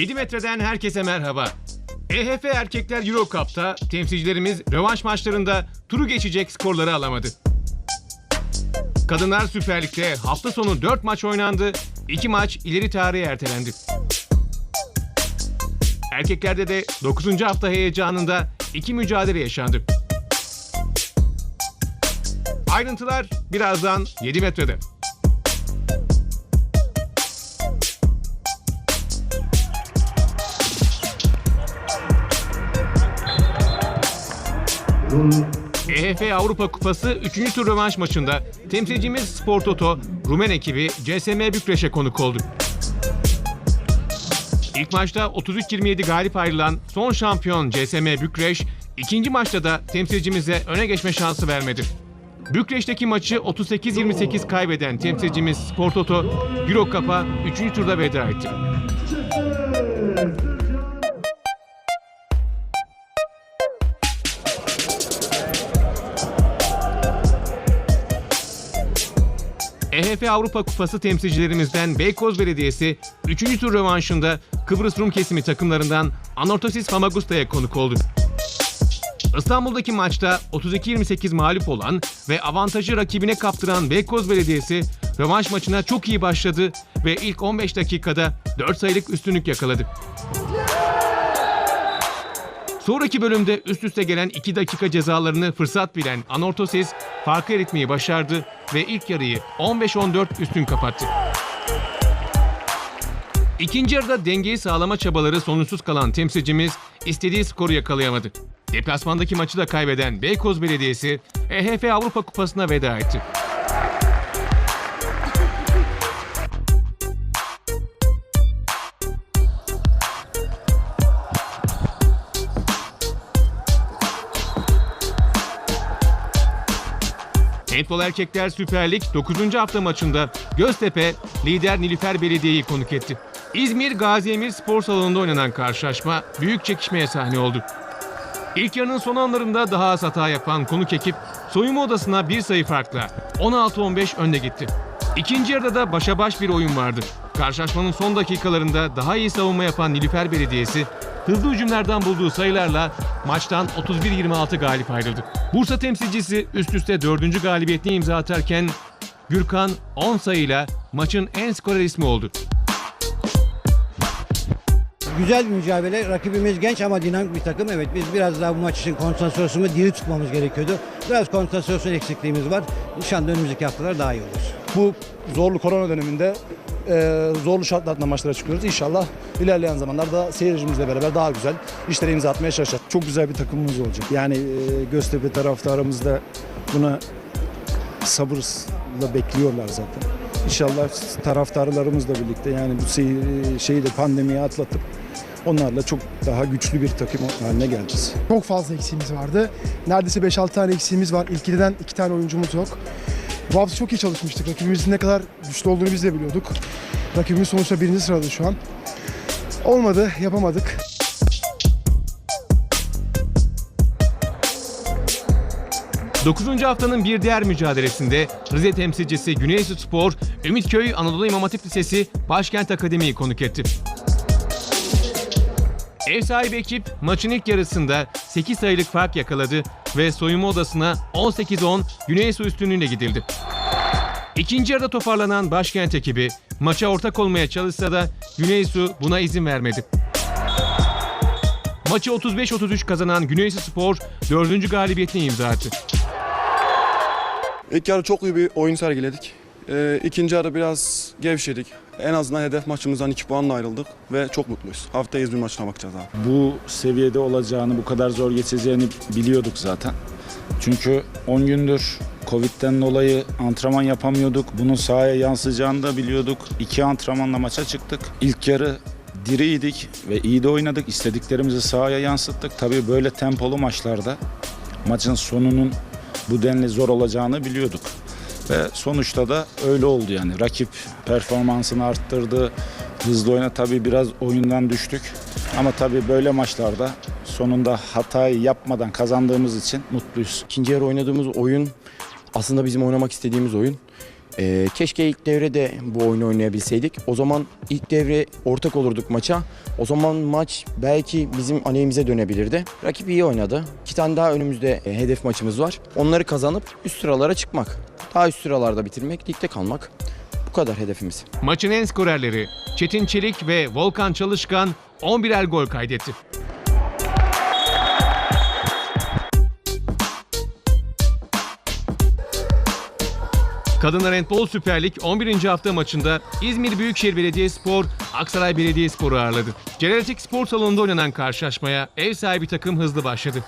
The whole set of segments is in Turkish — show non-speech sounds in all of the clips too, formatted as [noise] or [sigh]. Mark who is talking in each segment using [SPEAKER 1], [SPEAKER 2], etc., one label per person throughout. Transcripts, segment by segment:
[SPEAKER 1] 7 metreden herkese merhaba. EHF Erkekler Euro Cup'ta temsilcilerimiz rövanş maçlarında turu geçecek skorları alamadı. Kadınlar Süper Lig'de hafta sonu 4 maç oynandı, 2 maç ileri tarihe ertelendi. Erkeklerde de 9. hafta heyecanında 2 mücadele yaşandı. Ayrıntılar birazdan 7 metrede. EHF Avrupa Kupası 3. tur rövanş maçında temsilcimiz Spor Toto, Rumen ekibi CSM Bükreş'e konuk oldu. İlk maçta 33-27 galip ayrılan son şampiyon CSM Bükreş, ikinci maçta da temsilcimize öne geçme şansı vermedi. Bükreş'teki maçı 38-28 kaybeden temsilcimiz Spor Toto, Euro Cup'a 3. turda veda etti. EHF Avrupa Kupası temsilcilerimizden Beykoz Belediyesi 3. tur rövanşında Kıbrıs Rum kesimi takımlarından Anortosis Famagusta'ya konuk oldu. İstanbul'daki maçta 32-28 mağlup olan ve avantajı rakibine kaptıran Beykoz Belediyesi rövanş maçına çok iyi başladı ve ilk 15 dakikada 4 sayılık üstünlük yakaladı. Sonraki bölümde üst üste gelen 2 dakika cezalarını fırsat bilen Anortosis farkı eritmeyi başardı ve ilk yarıyı 15-14 üstün kapattı. İkinci yarıda dengeyi sağlama çabaları sonuçsuz kalan temsilcimiz istediği skoru yakalayamadı. Deplasmandaki maçı da kaybeden Beykoz Belediyesi EHF Avrupa Kupası'na veda etti. Handball Erkekler Süper Lig 9. hafta maçında Göztepe lider Nilüfer Belediye'yi konuk etti. İzmir Gazi Emir Spor Salonu'nda oynanan karşılaşma büyük çekişmeye sahne oldu. İlk yarının son anlarında daha az hata yapan konuk ekip soyunma odasına bir sayı farkla 16-15 önde gitti. İkinci yarıda da başa baş bir oyun vardı. Karşılaşmanın son dakikalarında daha iyi savunma yapan Nilüfer Belediyesi hızlı hücumlardan bulduğu sayılarla maçtan 31-26 galip ayrıldı. Bursa temsilcisi üst üste 4. galibiyetini imza atarken Gürkan 10 sayıyla maçın en skorer ismi oldu.
[SPEAKER 2] Güzel bir mücadele. Rakibimiz genç ama dinamik bir takım. Evet biz biraz daha bu maç için konsantrasyonumuzu diri tutmamız gerekiyordu. Biraz konsantrasyon eksikliğimiz var. İnşallah önümüzdeki haftalar daha iyi olur.
[SPEAKER 3] Bu zorlu korona döneminde e, zorlu şartlarda maçlara çıkıyoruz. İnşallah ilerleyen zamanlarda seyircimizle beraber daha güzel işlere imza atmaya çalışacağız.
[SPEAKER 4] çok güzel bir takımımız olacak. Yani e, Göztepe taraftarımız da buna sabırla bekliyorlar zaten. İnşallah taraftarlarımızla birlikte yani bu sey- şeyi de pandemiyi atlatıp onlarla çok daha güçlü bir takım haline geleceğiz.
[SPEAKER 5] Çok fazla eksiğimiz vardı. Neredeyse 5-6 tane eksiğimiz var. İlkiden 2 tane oyuncumuz yok. Bu hafta çok iyi çalışmıştık. Rakibimizin ne kadar güçlü olduğunu biz de biliyorduk. Rakibimiz sonuçta birinci sırada şu an. Olmadı, yapamadık.
[SPEAKER 1] Dokuzuncu haftanın bir diğer mücadelesinde Rize temsilcisi Güneysu Spor, Ümitköy Anadolu İmam Hatip Lisesi Başkent Akademi'yi konuk etti. Ev sahibi ekip maçın ilk yarısında 8 sayılık fark yakaladı ve soyunma odasına 18-10 Güneysu üstünlüğüyle gidildi. İkinci yarıda toparlanan Başkent ekibi maça ortak olmaya çalışsa da Güneysu buna izin vermedi. Maçı 35-33 kazanan Güneysu Spor 4. galibiyetini imza attı.
[SPEAKER 6] İlk yarı çok iyi bir oyun sergiledik. Ee, ikinci yarı biraz gevşedik. En azından hedef maçımızdan 2 puanla ayrıldık ve çok mutluyuz. Haftaya İzmir maçına bakacağız abi.
[SPEAKER 7] bu seviyede olacağını, bu kadar zor geçeceğini biliyorduk zaten. Çünkü 10 gündür Covid'den dolayı antrenman yapamıyorduk. Bunun sahaya yansıyacağını da biliyorduk. İki antrenmanla maça çıktık. İlk yarı diriydik ve iyi de oynadık. İstediklerimizi sahaya yansıttık. Tabii böyle tempolu maçlarda maçın sonunun bu denli zor olacağını biliyorduk. Ve sonuçta da öyle oldu yani. Rakip performansını arttırdı. Hızlı oyna tabii biraz oyundan düştük. Ama tabii böyle maçlarda sonunda hatayı yapmadan kazandığımız için mutluyuz.
[SPEAKER 8] İkinci yarı oynadığımız oyun aslında bizim oynamak istediğimiz oyun. Ee, keşke ilk devrede bu oyunu oynayabilseydik. O zaman ilk devre ortak olurduk maça. O zaman maç belki bizim aleyhimize dönebilirdi. Rakip iyi oynadı. İki tane daha önümüzde e, hedef maçımız var. Onları kazanıp üst sıralara çıkmak. Daha üst sıralarda bitirmek, ligde kalmak. Bu kadar hedefimiz.
[SPEAKER 1] Maçın en skorerleri Çetin Çelik ve Volkan Çalışkan 11'er gol kaydetti. Kadınlar Handbol Süper Lig 11. hafta maçında İzmir Büyükşehir Belediyespor Aksaray Belediyespor'u ağırladı. Celaletik Spor Salonu'nda oynanan karşılaşmaya ev sahibi takım hızlı başladı.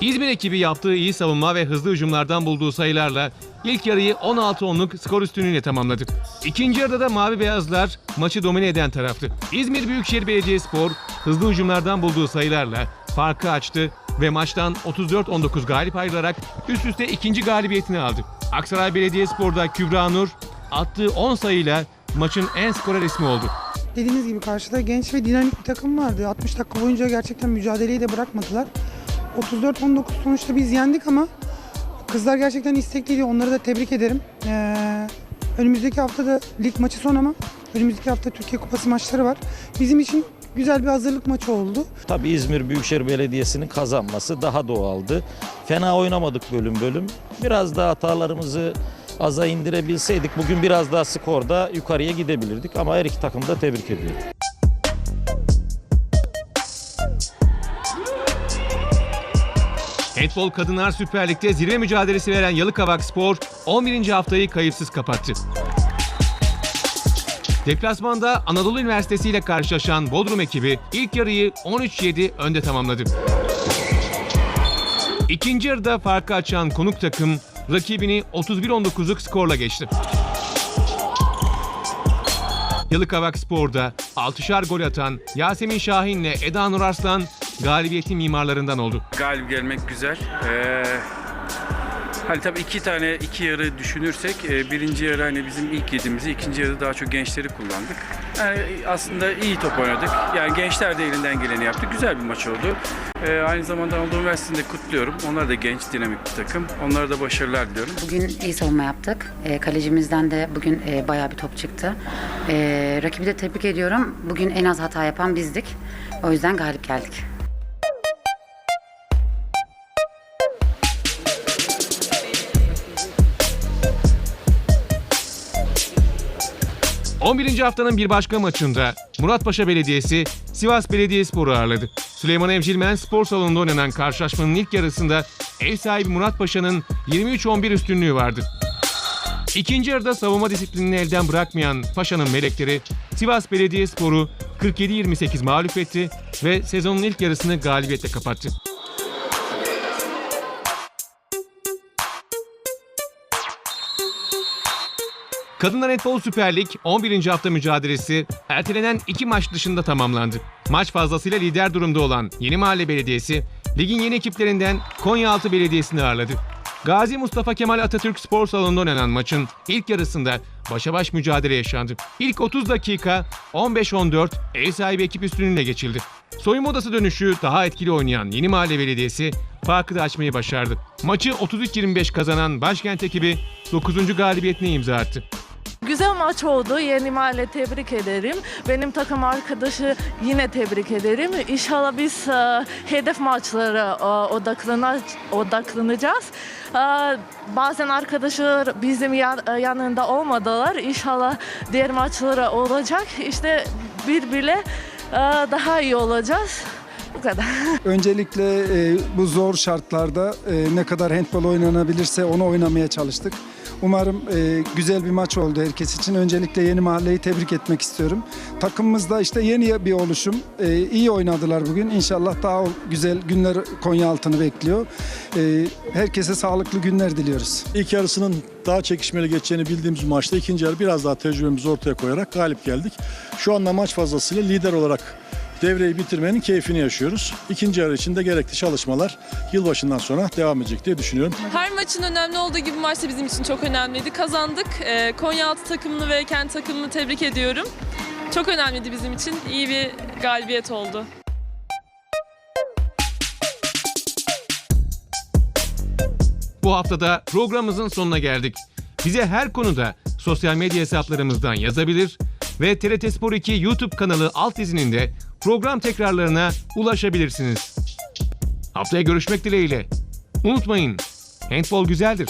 [SPEAKER 1] İzmir ekibi yaptığı iyi savunma ve hızlı hücumlardan bulduğu sayılarla ilk yarıyı 16-10'luk skor üstünlüğüyle tamamladı. İkinci yarıda da Mavi Beyazlar maçı domine eden taraftı. İzmir Büyükşehir Belediyespor hızlı hücumlardan bulduğu sayılarla farkı açtı ve maçtan 34-19 galip ayrılarak üst üste ikinci galibiyetini aldı. Aksaray Belediyespor'da Kübra Nur attığı 10 sayıyla maçın en skorer ismi oldu.
[SPEAKER 9] Dediğiniz gibi karşıda genç ve dinamik bir takım vardı. 60 dakika boyunca gerçekten mücadeleyi de bırakmadılar. 34-19 sonuçta biz yendik ama kızlar gerçekten istekliydi. Onları da tebrik ederim. Ee, önümüzdeki hafta da lig maçı son ama önümüzdeki hafta Türkiye Kupası maçları var. Bizim için güzel bir hazırlık maçı oldu.
[SPEAKER 10] Tabii İzmir Büyükşehir Belediyesi'nin kazanması daha doğaldı. Fena oynamadık bölüm bölüm. Biraz daha hatalarımızı aza indirebilseydik bugün biraz daha skorda yukarıya gidebilirdik ama her iki takımı da tebrik ediyorum.
[SPEAKER 1] Handbol Kadınlar Süper Lig'de zirve mücadelesi veren Yalıkavak Spor 11. haftayı kayıpsız kapattı. Deplasmanda Anadolu Üniversitesi ile karşılaşan Bodrum ekibi ilk yarıyı 13-7 önde tamamladı. İkinci yarıda farkı açan konuk takım rakibini 31-19'luk skorla geçti. Yalıkavak Spor'da 6'şar gol atan Yasemin Şahin ile Eda Nur Arslan galibiyetin mimarlarından oldu.
[SPEAKER 11] galip gelmek güzel. Ee, hani tabii iki tane iki yarı düşünürsek e, birinci yarı hani bizim ilk yediğimizi ikinci yarı daha çok gençleri kullandık. Yani aslında iyi top oynadık. Yani gençler de elinden geleni yaptı. Güzel bir maç oldu. Ee, aynı zamanda Anadolu Üniversitesi'ni de kutluyorum. Onlar da genç, dinamik bir takım. Onlara da başarılar diliyorum.
[SPEAKER 12] Bugün iyi savunma yaptık. E, kalecimizden de bugün e, bayağı bir top çıktı. E, rakibi de tebrik ediyorum. Bugün en az hata yapan bizdik. O yüzden galip geldik.
[SPEAKER 1] 11. haftanın bir başka maçında Muratpaşa Belediyesi Sivas Belediyespor'u ağırladı. Süleyman Evcilmen spor salonunda oynanan karşılaşmanın ilk yarısında ev sahibi Muratpaşa'nın 23-11 üstünlüğü vardı. İkinci yarıda savunma disiplinini elden bırakmayan Paşa'nın melekleri Sivas Belediyespor'u 47-28 mağlup etti ve sezonun ilk yarısını galibiyetle kapattı. Kadınlar Netbol Süper Lig 11. hafta mücadelesi ertelenen iki maç dışında tamamlandı. Maç fazlasıyla lider durumda olan Yeni Mahalle Belediyesi, ligin yeni ekiplerinden Konyaaltı Belediyesi'ni ağırladı. Gazi Mustafa Kemal Atatürk Spor Salonu'nda oynanan maçın ilk yarısında başa baş mücadele yaşandı. İlk 30 dakika 15-14 ev sahibi ekip üstünlüğüne geçildi. Soyunma odası dönüşü daha etkili oynayan Yeni Mahalle Belediyesi farkı da açmayı başardı. Maçı 33-25 kazanan başkent ekibi 9. galibiyetine imza attı.
[SPEAKER 9] Güzel maç oldu. Yeni mahalle tebrik ederim. Benim takım arkadaşı yine tebrik ederim. İnşallah biz e, hedef maçlara e, odaklana- odaklanacağız. E, bazen arkadaşlar bizim yan- e, yanında olmadılar. İnşallah diğer maçlara olacak. İşte birbirle e, daha iyi olacağız. Bu kadar. [laughs]
[SPEAKER 4] Öncelikle e, bu zor şartlarda e, ne kadar handball oynanabilirse onu oynamaya çalıştık. Umarım e, güzel bir maç oldu herkes için. Öncelikle yeni mahalleyi tebrik etmek istiyorum. Takımımızda işte yeni bir oluşum. E, iyi oynadılar bugün. İnşallah daha güzel günler Konya altını bekliyor. E, herkese sağlıklı günler diliyoruz.
[SPEAKER 3] İlk yarısının daha çekişmeli geçeceğini bildiğimiz maçta ikinci yarı biraz daha tecrübemizi ortaya koyarak galip geldik. Şu anda maç fazlasıyla lider olarak devreyi bitirmenin keyfini yaşıyoruz. İkinci yarı için de gerekli çalışmalar yılbaşından sonra devam edecek diye düşünüyorum.
[SPEAKER 9] Her maçın önemli olduğu gibi maç da bizim için çok önemliydi. Kazandık. Ee, Konyaaltı takımını ve kendi takımını tebrik ediyorum. Çok önemliydi bizim için. İyi bir galibiyet oldu.
[SPEAKER 1] Bu haftada programımızın sonuna geldik. Bize her konuda sosyal medya hesaplarımızdan yazabilir ve TRT Spor 2 YouTube kanalı alt izninde program tekrarlarına ulaşabilirsiniz. Haftaya görüşmek dileğiyle. Unutmayın, handbol güzeldir.